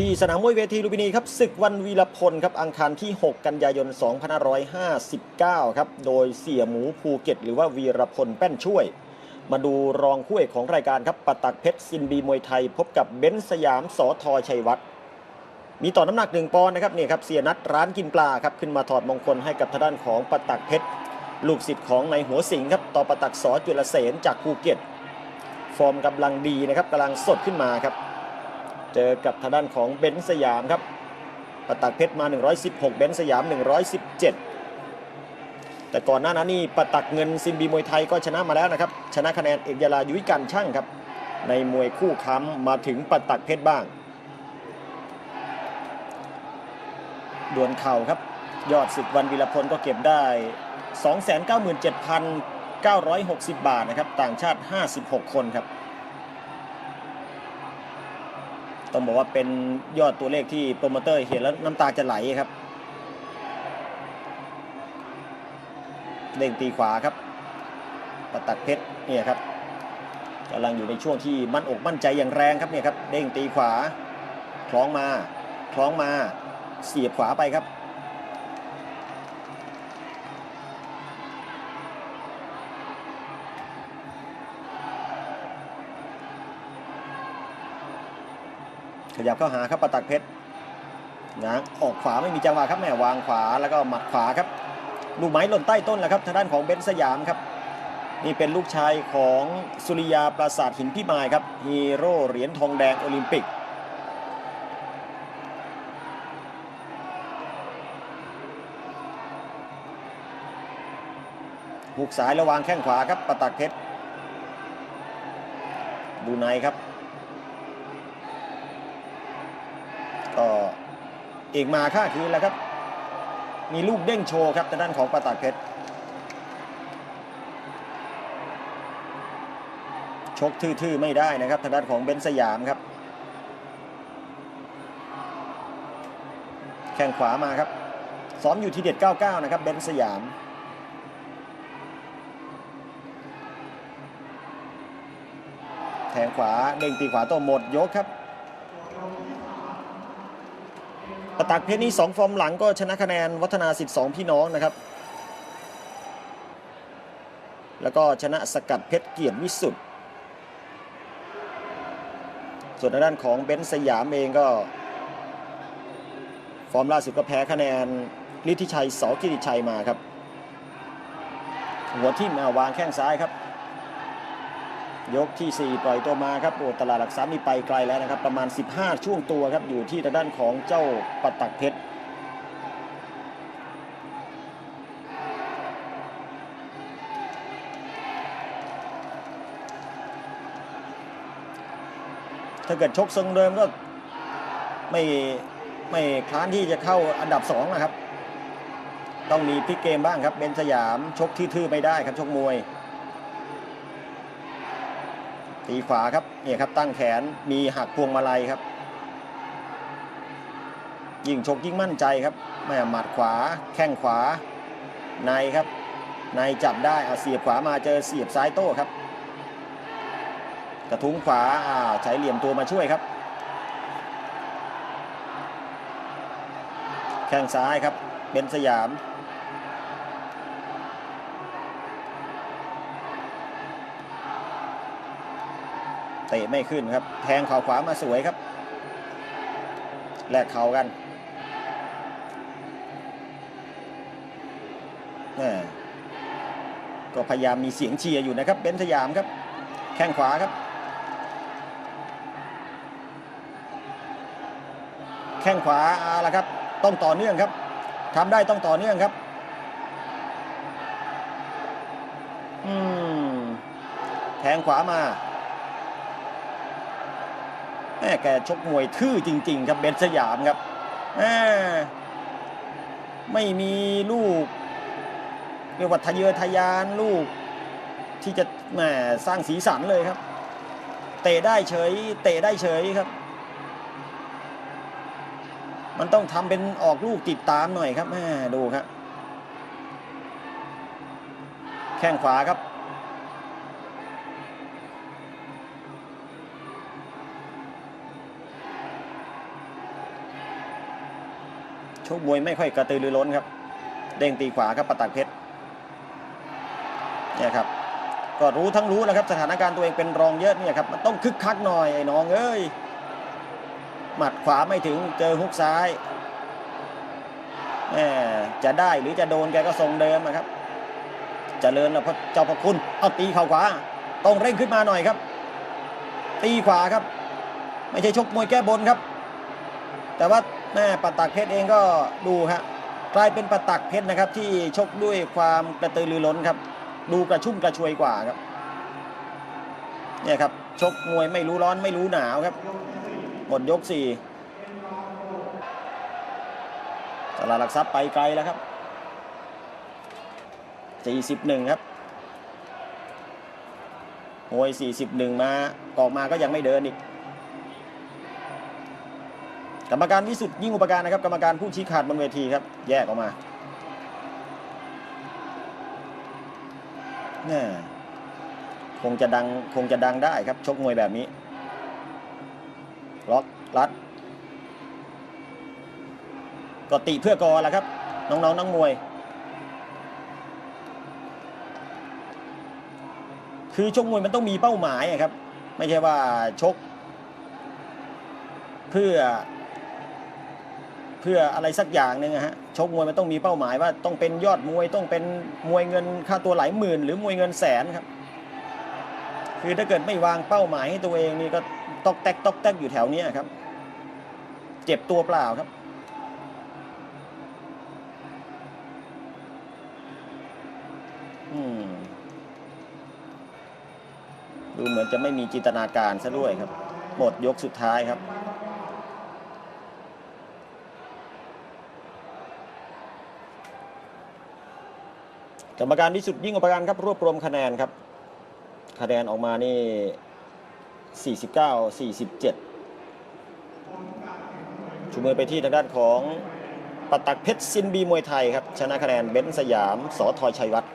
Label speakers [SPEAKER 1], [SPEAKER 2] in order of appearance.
[SPEAKER 1] ที่สนามมวยเวทีลุมพินีครับศึกวันวีรพลครับอังคารที่ 6 กันยายน 2559 ครับโดยเสี่ยหมูภูเก็ต หรือว่าวีรพลแป้นช่วย มาดูรองคู่เอกของรายการครับปตักเพชรซินบีมวยไทย พบกับเบนซ์สยามสอทอชัยวัฒน์มีต่อน้ำหนักหนึ่งปอนด์นะครับนี่ครับเสียนัดร้านกินปลาครับขึ้นมาถอดมงคลให้กับทางด้านของปตักเพชรลูกศิษย์ของในายหัวสิงครับต่อปตักสอจุลเสนจากภูเก็ต ฟอร์มกำลังดีนะครับกำลังสดขึ้นมาครับ เจอกับทางด้านของเบนซ์สยามครับปะตักเพชรมา 116 เบนซ์สยาม 117 แต่ก่อนหน้านั้นนี่ปะตักเงินซินบีมวยไทยก็ชนะมาแล้วนะครับ ชนะคะแนนเอกยาลายุ้ยกันช่างครับ ในมวยคู่ค้ำมาถึงปะตักเพชรบ้าง ดวลเข่าครับ ยอดศึกวันวีรพลก็เก็บได้ 297,960 บาทนะครับ ต่างชาติ 56 คนครับ ต้องบอกว่าเป็นยอดตัวเลขที่โปรโมเตอร์เห็นแล้วน้ำตาจะไหลครับเด้งตีขวาครับประตักเพชรเนี่ยครับกำลังอยู่ในช่วงที่มั่นอกมั่นใจอย่างแรงครับเนี่ยครับเด้งตีขวาคล้องมาคล้องมาเสียบขวาไปครับ ขยับเข้าหาครับประตักเพชรนะออกขวาไม่มีจังหวะครับแม่วางขวาแล้วก็หมัดขวาครับลูกไม้หล่นใต้ต้นแหละครับทางด้านของเบนซ์สยามครับนี่เป็นลูกชายของสุริยาปราสาทหินพิมายครับฮีโร่เหรียญทองแดงโอลิมปิกหุกสายระวางแข้งขวาครับประตักเพชรดูในครับ เอกมาค่าคืนแล้วครับ มีลูกเด้งโชว์ครับทางด้านของประตักเพชรชกทื่อๆไม่ได้นะครับทางด้านของเบนซ์สยามครับ แข้งขวามาครับซ้อมอยู่ที่เด็ด 99 นะครับเบนซ์สยาม แทงขวาเด้งตีขวาโตัวหมดยกครับ ตักเพชรนี่สองฟอร์มหลังก็ชนะคะแนนวัฒนาสิทธิ์สองพี่น้องนะครับ แล้วก็ชนะสกัดเพชรเกียรติวิสุทธิ์ส่วนด้านของเบนซ์สยามเองก็ ฟอร์มล่าสุดก็แพ้คะแนนฤทธิชัยสอกิติชัยมาครับ หัวทิ่มาวางแข้งซ้ายครับ ยกที่ 4 ปล่อยตัวมาครับโอ้ตลาดหลักทรัพย์นี่ไปไกลแล้วนะครับ ประมาณ 15 ช่วงตัวครับ อยู่ที่ทางด้านของเจ้าปัตตักเพชรถ้าเกิดชกทรงเดิมก็ไม่ไม่คล้านที่จะเข้าอันดับ 2 นะครับ ต้องมีพลิกเกมบ้างครับเบนสยามชกที่ทื่อไม่ได้ครับชกมวย ตีขวาครับเนี่ยครับตั้งแขนมีหักพวงมาลัยครับ ยิ่งชกยิ่งมั่นใจครับแม่หมัดขวา แข้งขวา ในครับ ในจับได้เอาเสียบขวามาเจอเสียบซ้ายโต้ครับ กระทุ้งขวาอ่าใช้เหลี่ยมตัวมาช่วยครับ แข้งซ้ายครับเป็นสยาม เตะไม่ขึ้นครับ แทงเข่าขวามาสวยครับ แลกเข่ากันแม่ก็พยายามมีเสียงเชียร์อยู่นะครับเบนสยามครับ แข้งขวาครับ แข้งขวาเอาละครับ ต้องต่อเนื่องครับทำได้ต้องต่อเนื่องครับอืมแทงขวามา แม่แกชกมวยทื่อจริง ๆ ครับเบนสยามครับแม่ไม่มีลูกเรียกว่าทะเยอทะยานลูก ที่จะแหมสร้างสีสันเลยครับ เตะได้เฉย เตะได้เฉยครับ มันต้องทำเป็นออกลูกติดตามหน่อยครับแม่ดูครับ แข้งขวาครับ ชกมวยไม่ค่อยกระตือรือร้นครับ เด้งตีขวาครับปะตักเพชรเนี่ยครับก็รู้ทั้งรู้แล้วครับสถานการณ์ตัวเองเป็นรองเยอะเนี่ยครับมันต้องคึกคักหน่อยไอ้น้องเอ้ยหมัดขวาไม่ถึงเจอฮุกซ้ายแหมจะได้หรือจะโดนแกก็ทรงเดิมอะครับจเจริญแล้วพระเจ้าพระคุณเอาตีเข่าขวาต้องเร่งขึ้นมาหน่อยครับ ตีขวาครับ ไม่ใช่ชกมวยแก้บนครับ แต่ว่า แม่ปะตักเพชรเองก็ดูฮะกลายเป็นปะตักเพชรนะครับ ที่ชกด้วยความกระตือรือร้นครับ ดูกระชุ่มกระชวยกว่าครับเนี่ยครับชกมวยไม่รู้ร้อนไม่รู้หนาวครับหมดยกสี่ตลาดหลักทรัพย์ไปไกลแล้วครับสี่สิบหนึ่งครับมวยสี่สิบหนึ่งมาออกมาก็ยังไม่เดินอีก รรมการวิสุทธิ์ยิ่งอุปการนะครับกรรมการผู้ชี้ขาดบนเวทีครับ แยกออกมาน่คงจะดังคงจะดังได้ครับ ชกมวยแบบนี้ล็อกรัดก็ติเพื่อกอละครับ น้องๆนักมวย คือชกมวยมันต้องมีเป้าหมายครับ ไม่ใช่ว่าชก เพื่อ เพื่ออะไรสักอย่างหนึ่งอะฮะชกมวยมันต้องมีเป้าหมายว่าต้องเป็นยอดมวยต้องเป็นมวยเงินค่าตัวหลายหมื่น หรือมวยเงินแสนครับคือถ้าเกิดไม่วางเป้าหมายให้ตัวเองนี่ก็ตอกแตกตอกแตกอยู่แถวเนี้ยครับ เจ็บตัวเปล่าครับอืมดูเหมือนจะไม่มีจินตนาการซะด้วยครับ หมดยกสุดท้ายครับ กรรมการวิสุทธิ์ยิ่งอุปการครับรวบรวมคะแนนครับ คะแนนออกมานี่ 49 47 ชูมือไปที่ทางด้านของปตักเพชรซินบีมวยไทยครับ ชนะคะแนนเบนซ์สยามสอทอยชัยวัฒน์